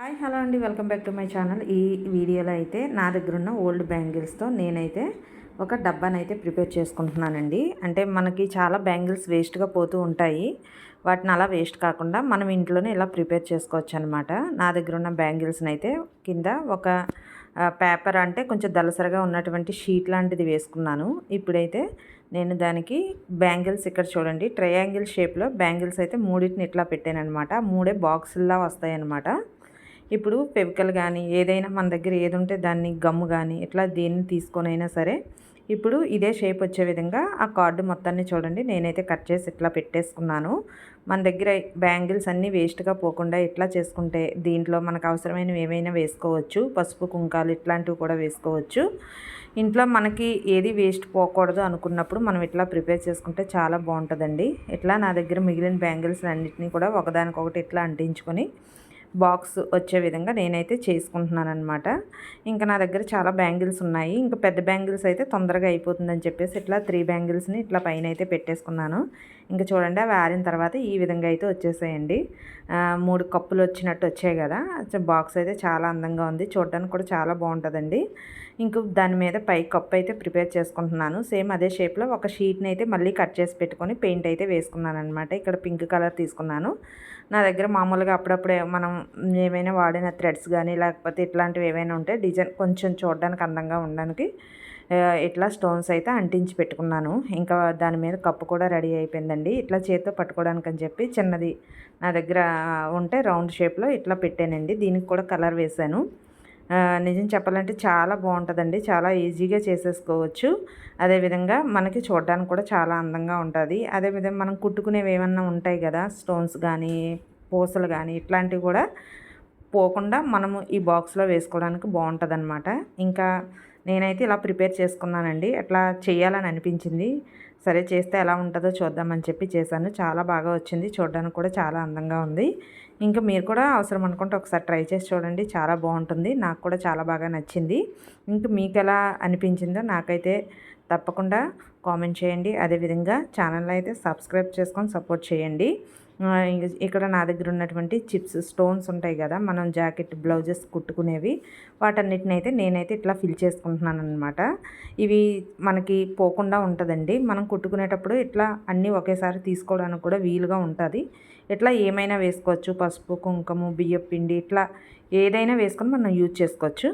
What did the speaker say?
Hi hello అండి. Welcome back to my channel. ఈ వీడియోలో అయితే నా దగ్గర ఉన్న ఓల్డ్ బ్యాంగిల్స్తో నేనైతే ఒక డబ్బాని అయితే ప్రిపేర్ చేసుకుంటున్నానండి. అంటే మనకి చాలా బ్యాంగిల్స్ వేస్ట్గా పోతూ ఉంటాయి. వాటిని అలా వేస్ట్ కాకుండా మనం ఇంట్లోనే ఇలా ప్రిపేర్ చేసుకోవచ్చు అనమాట నా దగ్గర ఉన్న బ్యాంగిల్స్ని అయితే కింద ఒక పేపర్ అంటే కొంచెం దలసరగా ఉన్నటువంటి షీట్ లాంటిది వేసుకున్నాను. ఇప్పుడైతే నేను దానికి బ్యాంగిల్స్ ఇక్కడ చూడండి. ట్రయాంగిల్ షేప్లో బ్యాంగిల్స్ అయితే మూడింటిని ఇట్లా పెట్టాను అనమాట మూడే బాక్సుల్లా వస్తాయన్నమాట. ఇప్పుడు ఫెవికల్ కానీ ఏదైనా మన దగ్గర ఏది ఉంటే దాన్ని గమ్ము కానీ ఇట్లా దేన్ని తీసుకొని అయినా సరే ఇప్పుడు ఇదే షేప్ వచ్చే విధంగా ఆ కార్డు మొత్తాన్ని చూడండి. నేనైతే కట్ చేసి ఇట్లా పెట్టేసుకున్నాను. మన దగ్గర బ్యాంగిల్స్ అన్నీ వేస్ట్గా పోకుండా ఇట్లా చేసుకుంటే దీంట్లో మనకు అవసరమైనవి ఏమైనా వేసుకోవచ్చు. పసుపు కుంకాలు ఇట్లాంటివి కూడా వేసుకోవచ్చు. ఇంట్లో మనకి ఏది వేస్ట్ పోకూడదు అనుకున్నప్పుడు మనం ఇట్లా ప్రిపేర్ చేసుకుంటే చాలా బాగుంటుందండి. ఇట్లా నా దగ్గర మిగిలిన బ్యాంగిల్స్ అన్నింటినీ కూడా ఒకదానికొకటి ఇట్లా అంటించుకొని బాక్స్ వచ్చే విధంగా నేనైతే చేసుకుంటున్నాను అనమాట ఇంకా నా దగ్గర చాలా బ్యాంగిల్స్ ఉన్నాయి. ఇంకా పెద్ద బ్యాంగిల్స్ అయితే తొందరగా అయిపోతుందని చెప్పేసి ఇట్లా త్రీ బ్యాంగిల్స్ని ఇట్లా పైన అయితే పెట్టేసుకున్నాను. ఇంకా చూడండి అవి ఆరిన తర్వాత ఈ విధంగా అయితే వచ్చేసాయండి. మూడు కప్పులు వచ్చినట్టు వచ్చాయి కదా. బాక్స్ అయితే చాలా అందంగా ఉంది. చూడడానికి కూడా చాలా బాగుంటుందండి. ఇంక దాని మీద పై కప్ అయితే ప్రిపేర్ చేసుకుంటున్నాను. సేమ్ అదే షేప్లో ఒక షీట్ని అయితే మళ్ళీ కట్ చేసి పెట్టుకొని పెయింట్ అయితే వేసుకున్నాను అనమాట ఇక్కడ పింక్ కలర్ తీసుకున్నాను. నా దగ్గర మామూలుగా అప్పుడప్పుడే మనం ఏమైనా వాడిన థ్రెడ్స్ కానీ లేకపోతే ఇట్లాంటివి ఏమైనా ఉంటే డిజైన్ కొంచెం చూడడానికి అందంగా ఉండడానికి ఇట్లా స్టోన్స్ అయితే అంటించి పెట్టుకున్నాను. ఇంకా దాని మీద కప్పు కూడా రెడీ అయిపోయిందండి. ఇట్లా చేతితో పట్టుకోవడానికి అని చెప్పి చిన్నది నా దగ్గర ఉంటే రౌండ్ షేప్లో ఇట్లా పెట్టానండి. దీనికి కూడా కలర్ వేశాను. నిజం చెప్పాలంటే చాలా బాగుంటుందండి. చాలా ఈజీగా చేసేసుకోవచ్చు. అదేవిధంగా మనకి చూడడానికి కూడా చాలా అందంగా ఉంటుంది. అదేవిధంగా మనం కుట్టుకునేవి ఏమన్నా ఉంటాయి కదా స్టోన్స్ కానీ పూసలు కానీ ఇట్లాంటివి కూడా పోకుండా మనము ఈ బాక్స్లో వేసుకోవడానికి బాగుంటుంది ఇంకా నేనైతే ఇలా ప్రిపేర్ చేసుకున్నానండి. అట్లా చేయాలని అనిపించింది. సరే చేస్తే ఎలా ఉంటుందో చూద్దామని చెప్పి చేశాను. చాలా బాగా వచ్చింది. చూడడానికి కూడా చాలా అందంగా ఉంది. ఇంకా మీరు కూడా అవసరం అనుకుంటే ఒకసారి ట్రై చేసి చూడండి. చాలా బాగుంటుంది. నాకు కూడా చాలా బాగా నచ్చింది. ఇంకా మీకు ఎలా అనిపించిందో నాకైతే తప్పకుండా కామెంట్ చేయండి. అదేవిధంగా ఛానల్ అయితే సబ్స్క్రైబ్ చేసుకొని సపోర్ట్ చేయండి. ఇక్కడ నా దగ్గర ఉన్నటువంటి చిప్స్ స్టోన్స్ ఉంటాయి కదా మనం జాకెట్ బ్లౌజెస్ కుట్టుకునేవి. వాటన్నిటిని అయితే నేనైతే ఇట్లా ఫిల్ చేసుకుంటున్నాను అనమాట ఇవి మనకి పోకుండా ఉంటుందండి. మనం కుట్టుకునేటప్పుడు ఇట్లా అన్నీ ఒకేసారి తీసుకోవడానికి కూడా వీలుగా ఉంటుంది. ఇట్లా ఏమైనా వేసుకోవచ్చు? పసుపు కుంకుమ బియ్యం పిండి ఇట్లా ఏదైనా వేసుకొని మనం యూజ్ చేసుకోవచ్చు.